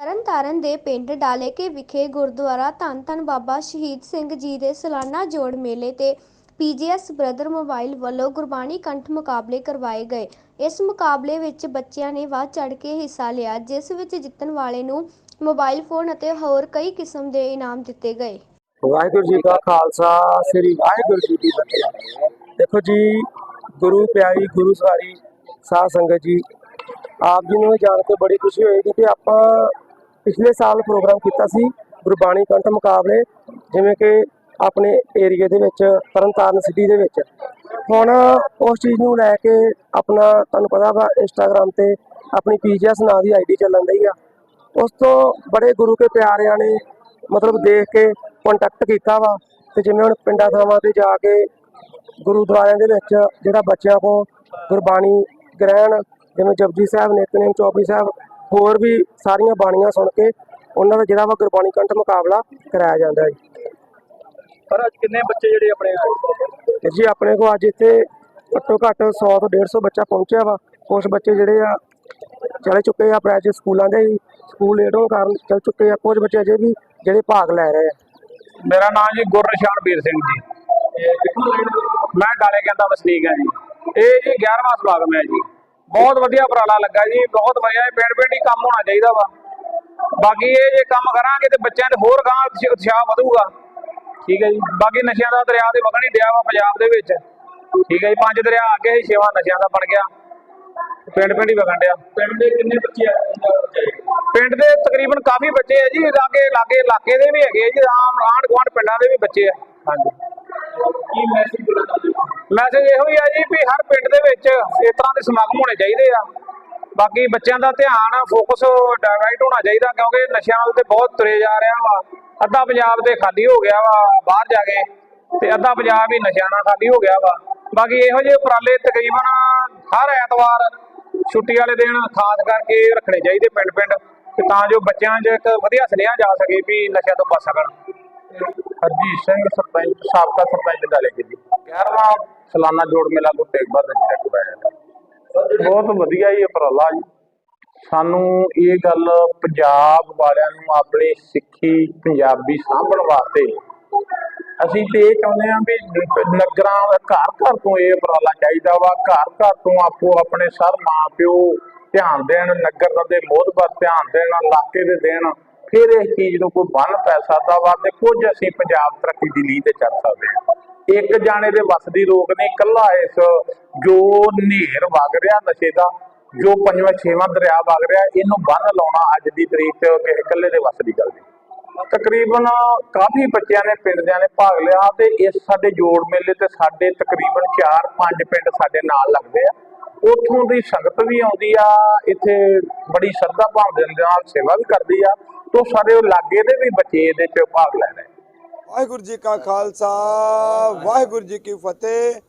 ਤਰਨਤਾਰਨ ਦੇ ਪਿੰਡ ਡਾਲੇਕੇ ਵਿਖੇ ਗੁਰਦੁਆਰਾ ਧੰਨ ਧੰਨ ਬਾਬਾ ਸ਼ਹੀਦ ਸਿੰਘ ਜੀ ਦੇ ਸਾਲਾਨਾ ਜੋੜ ਮੇਲੇ ਤੇ ਪੀਜੀਐਸ ਬ੍ਰਦਰ ਮੋਬਾਈਲ ਵੱਲੋਂ ਗੁਰਬਾਣੀ ਕੰਠ ਮੁਕਾਬਲੇ ਕਰਵਾਏ ਗਏ। ਇਸ ਮੁਕਾਬਲੇ ਵਿੱਚ ਬੱਚਿਆਂ ਨੇ ਵੱਧ ਚੜ ਕੇ ਹਿੱਸਾ ਲਿਆ, ਜਿਸ ਵਿੱਚ ਜਿੱਤਣ ਵਾਲੇ ਨੂੰ ਮੋਬਾਈਲ ਫੋਨ ਅਤੇ ਹੋਰ ਕਈ ਕਿਸਮ ਦੇ ਇਨਾਮ ਦਿੱਤੇ ਗਏ। ਵਾਹਿਗੁਰੂ ਜੀ ਕਾ ਖਾਲਸਾ, ਸ੍ਰੀ ਵਾਹਿਗੁਰੂ ਜੀ ਕੀ ਫਤਿਹ। ਦੇਖੋ ਜੀ, ਗੁਰੂ ਪਿਆਰੀ, ਗੁਰੂ ਸਾਰੀ ਸਾਧ ਸੰਗਤ ਜੀ, ਆਪ ਜੀ ਨੂੰ ਜਾਣ ਕੇ ਬੜੀ ਖੁਸ਼ੀ ਹੋਏਗੀ ਕਿ ਆਪਾਂ ਪਿਛਲੇ ਸਾਲ ਪ੍ਰੋਗਰਾਮ ਕੀਤਾ ਸੀ ਗੁਰਬਾਣੀ ਕੰਠ ਮੁਕਾਬਲੇ, ਜਿਵੇਂ ਕਿ ਆਪਣੇ ਏਰੀਆ ਦੇ ਵਿੱਚ, ਤਰਨਤਾਰਨ ਸਿਟੀ ਦੇ ਵਿੱਚ। ਹੁਣ ਉਸ ਚੀਜ਼ ਨੂੰ ਲੈ ਕੇ ਆਪਣਾ, ਤੁਹਾਨੂੰ ਪਤਾ ਵਾ ਇੰਸਟਾਗ੍ਰam ਤੇ ਆਪਣੀ ਪੀਜੀਐਸ ਨਾਂ ਦੀ ਆਈਡੀ ਚੱਲਣ ਰਹੀ ਆ। ਉਸ ਤੋਂ ਬੜੇ ਗੁਰੂ ਕੇ ਪਿਆਰਿਆਂ ਨੇ ਮਤਲਬ ਦੇਖ ਕੇ ਕੰਟੈਕਟ ਕੀਤਾ ਵਾ, ਤੇ ਜਿਵੇਂ ਹੁਣ ਪਿੰਡਾਂ ਥਾਵਾਂ ਤੇ ਜਾ ਕੇ ਗੁਰਦੁਆਰਿਆਂ ਦੇ ਵਿੱਚ ਜਿਹੜਾ ਬੱਚਿਆਂ ਕੋ ਗੁਰਬਾਣੀ ਗ੍ਰਹਿਣ, ਜਿਵੇਂ ਜਪਜੀ ਸਾਹਿਬ, ਨਿਤਨੇਮ ਚੌਪਈ ਸਾਹਿਬ ਹੋਰ ਵੀ ਸਾਰੀਆਂ ਬਾਣੀਆਂ ਸੁਣ ਕੇ ਉਹਨਾਂ ਦਾ ਜਿਹੜਾ ਵਾ ਗੁਰਬਾਣੀ ਕੰਠ ਮੁਕਾਬਲਾ ਕਰਾਇਆ ਜਾਂਦਾ ਹੈ। ਪਰ ਅੱਜ ਕਿੰਨੇ ਬੱਚੇ ਜਿਹੜੇ ਆਪਣੇ ਆਏ ਜੀ ਆਪਣੇ ਕੋ ਅੱਜ ਇੱਥੇ ਘੱਟੋ ਘੱਟ 100 ਤੋਂ 150 ਬੱਚਾ ਪਹੁੰਚਿਆ ਵਾ। ਕੁਝ ਬੱਚੇ ਜਿਹੜੇ ਆ ਚਲੇ ਚੁੱਕੇ ਆ ਪ੍ਰਾਈਵੇਟ ਸਕੂਲਾਂ ਦੇ ਸਕੂਲ ਲੇਟ ਹੋਣ ਕਾਰਨ ਚਲ ਚੁੱਕੇ ਆ। ਕੁਝ ਬੱਚੇ ਅਜੇ ਵੀ ਜਿਹੜੇ ਭਾਗ ਲੈ ਰਹੇ ਆ। ਮੇਰਾ ਨਾਮ ਜੀ ਗੁਰਨਿਸ਼ਾਨਵੀਰ ਸਿੰਘ ਜੀ। ਮੈਂ ਡਾਲੇ ਕਹਿੰਦਾ ਵਸਨੀਕ ਹਾਂ ਜੀ। ਇਹ ਜੀ 11ਵਾਂ ਸਮਾਗਮ ਹੈ ਜੀ। ਬਹੁਤ ਵਧੀਆ ਉਪਰਾਲਾ ਲੱਗਾ ਜੀ ਬਹੁਤ ਵਧੀਆ ਇਹ ਪਿੰਡ ਪਿੰਡ ਹੀ ਕੰਮ ਹੋਣਾ ਚਾਹੀਦਾ ਵਾ। ਬਾਕੀ ਇਹ ਜੇ ਕੰਮ ਕਰਾਂਗੇ ਤੇ ਬੱਚਿਆਂ ਦੇ ਹੋਰ ਗਾਂ ਉਤਸ਼ਾਹ ਵਧੂਗਾ। ਠੀਕ ਹੈ ਜੀ ਬਾਕੀ ਨਸ਼ਿਆਂ ਦਾ ਦਰਿਆ ਤੇ ਵਗਣ ਹੀ ਡਿਆ ਵਾ ਪੰਜਾਬ ਦੇ ਵਿੱਚ। ਠੀਕ ਹੈ ਜੀ ਪੰਜ ਦਰਿਆ ਅੱਗੇ ਹੀ ਛੇਵਾਂ ਨਸ਼ਿਆਂ ਦਾ ਬਣ ਗਿਆ। ਪਿੰਡ ਪਿੰਡ ਹੀ ਵਗਣ ਡਿਆ। ਪਿੰਡ ਦੇ ਕਿੰਨੇ ਬੱਚੇ ਆ? ਪਿੰਡ ਦੇ ਤਕਰੀਬਨ ਕਾਫੀ ਬੱਚੇ ਆ ਜੀ ਲਾਗੇ ਲਾਗੇ ਇਲਾਕੇ ਦੇ ਵੀ ਹੈਗੇ ਆ ਜੀ ਆਮ ਆਂਢ ਗੁਆਂਢ ਪਿੰਡਾਂ ਦੇ ਵੀ ਬੱਚੇ ਆ। ਹਾਂਜੀ। ਕੀ ਮੈਸੇਜ ਮੈਸੇਜ ਇਹੋ ਹੀ ਆ ਜੀ ਵੀ ਹਰ ਪਿੰਡ ਦੇ ਵਿੱਚ ਇਸ ਤਰ੍ਹਾਂ ਦੇ ਸਮਾਗਮ ਹੋਣੇ ਚਾਹੀਦੇ ਆ। ਬਾਕੀ ਬੱਚਿਆਂ ਦਾ ਧਿਆਨ ਫੋਕਸ ਡਾਇਵਰਟ ਹੋਣਾ ਚਾਹੀਦਾ ਕਿਉਂਕਿ ਨਸ਼ਿਆਂ ਵੱਲ ਤੇ ਬਹੁਤ ਤੁਰੇ ਜਾ ਰਿਹਾ ਵਾ। ਅੱਧਾ ਪੰਜਾਬ ਤੇ ਖਾਲੀ ਹੋ ਗਿਆ ਵਾ, ਬਾਹਰ ਜਾ ਕੇ। ਤੇ ਅੱਧਾ ਪੰਜਾਬ ਹੀ ਨਸ਼ਿਆਂ ਨਾਲ ਖਾਲੀ ਹੋ ਗਿਆ ਵਾ। ਬਾਕੀ ਇਹੋ ਜਿਹੇ ਉਪਰਾਲੇ ਤਕਰੀਬਨ ਹਰ ਐਤਵਾਰ ਛੁੱਟੀ ਵਾਲੇ ਦਿਨ ਖਾਸ ਕਰਕੇ ਰੱਖਣੇ ਚਾਹੀਦੇ ਪਿੰਡ ਪਿੰਡ ਤਾਂ ਜੋ ਬੱਚਿਆਂ 'ਚ ਇੱਕ ਵਧੀਆ ਸੁਨੇਹਾ ਜਾ ਸਕੇ ਵੀ ਨਸ਼ਿਆਂ ਤੋਂ ਬਚ ਸਕਣ। ਹਰਜੀਤ ਸਿੰਘ ਸਰਪੰਚ, ਸਾਬਕਾ ਸਰਪੰਚ ਡਾਲੇ ਜੀ। 11ਵਾਂ ਸਾਲਾਨਾ ਜੋੜ ਮੇਲਾ ਗੁਰੂ ਤੇਗ ਬਹਾਦਰ ਜੀ ਦਾ ਕਰਵਾਇਆ ਬਹੁਤ ਵਧੀਆ ਹੀ ਉਪਰਾਲਾ ਜੀ। ਸਾਨੂੰ ਇਹ ਗੱਲ ਪੰਜਾਬ ਵਾਲਿਆਂ ਨੂੰ ਆਪਣੀ ਸਿੱਖੀ ਪੰਜਾਬੀ ਸਾਂਭਣ ਵਾਸਤੇ ਅਸੀਂ ਤੇ ਇਹ ਚਾਹੁੰਦੇ ਹਾਂ ਵੀ ਨਗਰਾਂ ਦਾ ਘਰ ਘਰ ਤੋਂ ਇਹ ਉਪਰਾਲਾ ਚਾਹੀਦਾ ਵਾ। ਘਰ ਘਰ ਤੋਂ ਆਪੋ ਆਪਣੇ ਸਰ, ਮਾਂ, ਪਿਓ ਧਿਆਨ ਦੇਣ, ਨਗਰ ਦੇ ਮੋਹਤਬਰ ਧਿਆਨ ਦੇਣ, ਇਲਾਕੇ ਦੇ ਦੇਣ। ਫਿਰ ਇਸ ਚੀਜ਼ ਨੂੰ ਕੋਈ ਬੰਨ ਪੈ ਸਕਦਾ ਵਾ ਤੇ ਕੁਝ ਅਸੀਂ ਪੰਜਾਬ ਤਰੱਕੀ ਦੀ ਲੀਹ ਤੇ ਚੱਲ ਸਕਦੇ ਹਾਂ। ਇੱਕ ਜਾਣੇ ਦੇ ਵੱਸ ਦੀ ਰੋਕ ਨਹੀਂ ਕੱਲਾ ਇਸ ਜੋ ਨੇਰ ਵਗ ਰਿਹਾ ਨਸ਼ੇ ਦਾ, ਜੋ ਪੰਜਵਾਂ ਛੇਵਾਂ ਦਰਿਆ ਵਗ ਰਿਹਾ, ਇਹਨੂੰ ਬੰਨ ਲਾਉਣਾ ਅੱਜ ਦੀ ਤਰੀਕ ਤੇ ਕਿਸੇ ਇਕੱਲੇ ਦੇ ਵੱਸ ਦੀ ਗੱਲ ਨਹੀਂ। ਤਕਰੀਬਨ ਕਾਫੀ ਬੱਚਿਆਂ ਨੇ ਪਿੰਡ ਦਿਆਂ ਨੇ ਭਾਗ ਲਿਆ ਤੇ ਇਸ ਸਾਡੇ ਜੋੜ ਮੇਲੇ ਤੇ ਸਾਡੇ ਤਕਰੀਬਨ 4-5 ਪਿੰਡ ਸਾਡੇ ਨਾਲ ਲੱਗਦੇ ਆ। ਉੱਥੋਂ ਦੀ ਸੰਗਤ ਵੀ ਆਉਂਦੀ ਆ, ਇੱਥੇ ਬੜੀ ਸ਼ਰਧਾ ਭਾਵ ਦੇ ਨਾਲ ਸੇਵਾ ਵੀ ਕਰਦੀ ਆ। ਤੋਂ ਸਾਡੇ ਉਹ ਲਾਗੇ ਦੇ ਵੀ ਬੱਚੇ ਇਹਦੇ ਚ ਭਾਗ ਲੈ ਰਹੇ। ਵਾਹਿਗੁਰੂ ਜੀ ਕਾ ਖਾਲਸਾ, ਵਾਹਿਗੁਰੂ ਜੀ ਕੀ ਫਤਿਹ।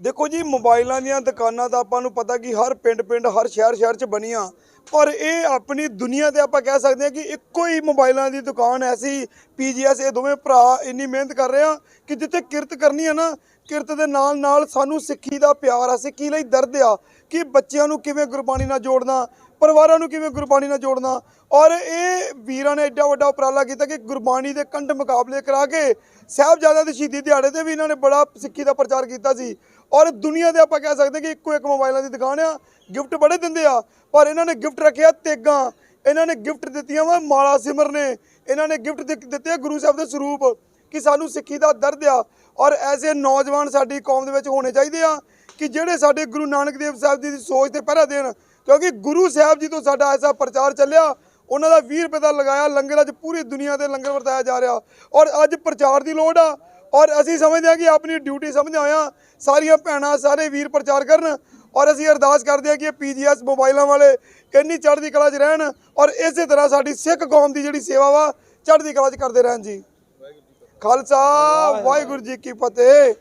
ਦੇਖੋ ਜੀ, ਮੋਬਾਈਲਾਂ ਦੀਆਂ ਦੁਕਾਨਾਂ ਤਾਂ ਆਪਾਂ ਨੂੰ ਪਤਾ ਕਿ ਹਰ ਪਿੰਡ ਪਿੰਡ ਹਰ ਸ਼ਹਿਰ ਸ਼ਹਿਰ 'ਚ ਬਣੀਆਂ। ਪਰ ਇਹ ਆਪਣੀ ਦੁਨੀਆ ਤੇ ਆਪਾਂ ਕਹਿ ਸਕਦੇ ਹਾਂ ਕਿ ਇੱਕੋ ਹੀ ਮੋਬਾਈਲਾਂ ਦੀ ਦੁਕਾਨ ਐਸੀ ਪੀਜੀਐਸ ਇਹ ਦੋਵੇਂ ਭਰਾ ਇੰਨੀ ਮਿਹਨਤ ਕਰ ਰਹੇ ਆ ਕਿ ਜਿੱਥੇ ਕਿਰਤ ਕਰਨੀ ਆ ਨਾ, ਕਿਰਤ ਦੇ ਨਾਲ ਨਾਲ ਸਾਨੂੰ ਸਿੱਖੀ ਦਾ ਪਿਆਰ ਆ, ਸਿੱਖੀ ਲਈ ਦਰਦ ਆ ਕਿ ਬੱਚਿਆਂ ਨੂੰ ਕਿਵੇਂ ਗੁਰਬਾਣੀ ਨਾਲ ਜੋੜਨਾ ਪਰਿਵਾਰਾਂ ਨੂੰ ਕਿਵੇਂ ਗੁਰਬਾਣੀ ਨਾਲ ਜੋੜਨਾ? ਔਰ ਇਹ ਵੀਰਾਂ ਨੇ ਐਡਾ ਵੱਡਾ ਉਪਰਾਲਾ ਕੀਤਾ ਕਿ ਗੁਰਬਾਣੀ ਦੇ ਕੰਠ ਮੁਕਾਬਲੇ ਕਰਾ ਕੇ ਸਾਹਿਬਜ਼ਾਦਿਆਂ ਦੇ ਸ਼ਹੀਦੀ ਦਿਹਾੜੇ ਤੇ ਵੀ ਇਹਨਾਂ ਨੇ ਬੜਾ ਸਿੱਖੀ ਦਾ ਪ੍ਰਚਾਰ ਕੀਤਾ ਸੀ। ਔਰ ਦੁਨੀਆ ਦੇ ਆਪਾਂ ਕਹਿ ਸਕਦੇ ਕਿ ਇੱਕੋ ਇੱਕ ਮੋਬਾਈਲਾਂ ਦੀ ਦੁਕਾਨ ਆ, ਗਿਫਟ ਬੜੇ ਦਿੰਦੇ ਆ, ਪਰ ਇਹਨਾਂ ਨੇ ਗਿਫਟ ਰੱਖਿਆ ਤੇਗਾਂ। ਇਹਨਾਂ ਨੇ ਗਿਫਟ ਦਿੱਤੀਆਂ ਵਾ ਮਾਲਾ ਸਿਮਰ ਨੇ। ਇਹਨਾਂ ਨੇ ਗਿਫਟ ਦਿੱਤੇ ਆ ਗੁਰੂ ਸਾਹਿਬ ਦੇ ਸਰੂਪ ਕਿ ਸਾਨੂੰ ਸਿੱਖੀ ਦਾ ਦਰਦ ਆ। ਔਰ ਐਸੇ ਨੌਜਵਾਨ ਸਾਡੀ ਕੌਮ ਦੇ ਵਿੱਚ ਹੋਣੇ ਚਾਹੀਦੇ ਆ ਕਿ ਜਿਹੜੇ ਸਾਡੇ ਗੁਰੂ ਨਾਨਕ ਦੇਵ ਸਾਹਿਬ ਜੀ ਦੀ ਸੋਚ ਤੇ ਪਹਿਰਾ ਦੇਣ ਕਿਉਂਕਿ ਗੁਰੂ ਸਾਹਿਬ ਜੀ ਤੋਂ ਸਾਡਾ ਐਸਾ ਪ੍ਰਚਾਰ ਚੱਲਿਆ, ਉਹਨਾਂ ਦਾ 20 ਰੁਪਏ ਦਾ ਲਗਾਇਆ, ਲੰਗਰ ਅੱਜ ਪੂਰੀ ਦੁਨੀਆ ਤੇ ਲੰਗਰ ਵਰਤਾਇਆ ਜਾ ਰਿਹਾ। ਔਰ ਅੱਜ ਪ੍ਰਚਾਰ ਦੀ ਲੋੜ ਆ, ਔਰ ਅਸੀਂ ਸਮਝਦੇ ਹਾਂ ਕਿ ਆਪਣੀ ਡਿਊਟੀ ਸਮਝ ਆਇਆ ਸਾਰੀਆਂ ਭੈਣਾਂ ਸਾਰੇ ਵੀਰ ਪ੍ਰਚਾਰ ਕਰਨ, ਔਰ ਅਸੀਂ ਅਰਦਾਸ ਕਰਦੇ ਹਾਂ ਕਿ ਇਹ ਪੀਜੀਐਸ ਮੋਬਾਈਲਾਂ ਵਾਲੇ ਇੰਨੀ ਚੜ੍ਹਦੀ ਕਲਾ 'ਚ ਰਹਿਣ, ਔਰ ਇਸੇ ਤਰ੍ਹਾਂ ਸਾਡੀ ਸਿੱਖ ਕੌਮ ਦੀ ਜਿਹੜੀ ਸੇਵਾ ਵਾ, ਚੜ੍ਹਦੀ ਕਲਾ 'ਚ ਕਰਦੇ ਰਹਿਣ ਜੀ। ਖਾਲਸਾ, ਵਾਹਿਗੁਰੂ ਜੀ ਕੀ ਫਤਿਹ।